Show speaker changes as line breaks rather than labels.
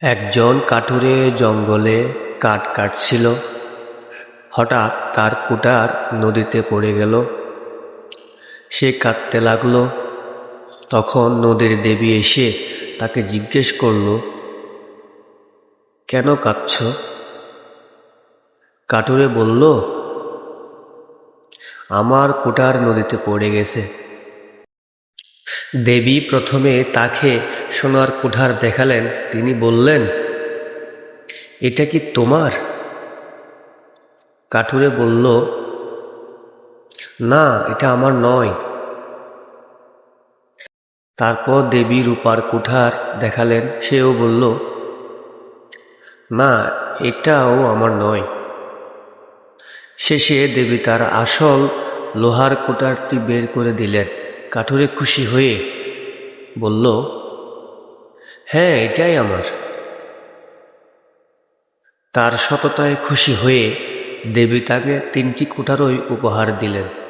একজন কাঠুরে জঙ্গলে কাঠ কাটছিল। হঠাৎ তার কুটার নদীতে পড়ে গেল। সে কাঁদতে লাগল। তখন নদীর দেবী এসে তাকে জিজ্ঞেস করল, কেন কাঁদছ? কাঠুরে বলল, আমার কুটার নদীতে পড়ে গেছে। দেবী প্রথমে তাকে সোনার কুঠার দেখালেন, তিনি বললেন, এটা কি তোমার? কাঠুরে বলল, না, এটা আমার নয়। তারপর দেবী রূপার কুঠার দেখালেন, সেও বলল, না, এটাও আমার নয়। শেষে দেবী তার আসল লোহার কুটারটি বের করে দিলেন। কাঠুরে খুশি হয়ে বলল হ্যাঁ এটাই আমার। তার সততায় খুশি হয়ে দেবী তাকে তিনটি কুঠারই উপহার দিলেন।